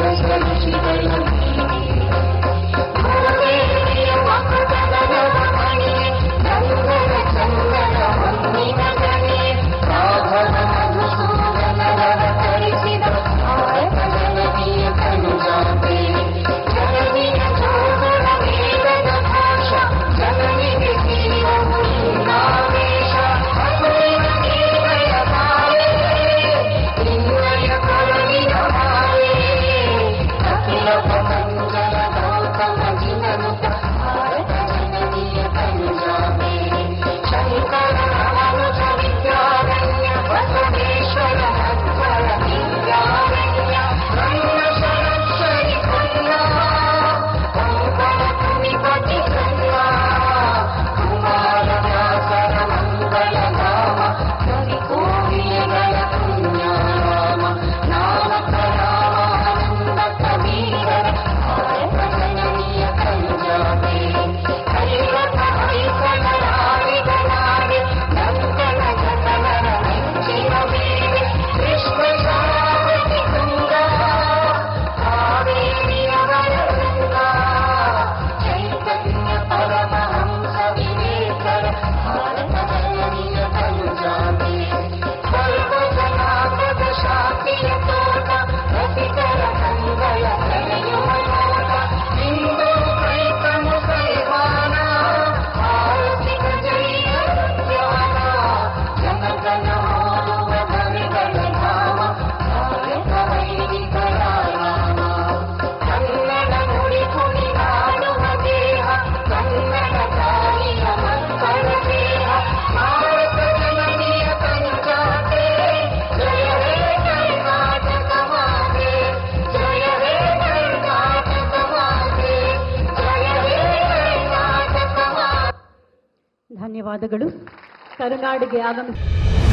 ीवस्वदर्शिकर्म ಧನ್ಯವಾದಗಳು. ಕರುನಾಡಿಗೆ ಆಗಮಿಸಿ.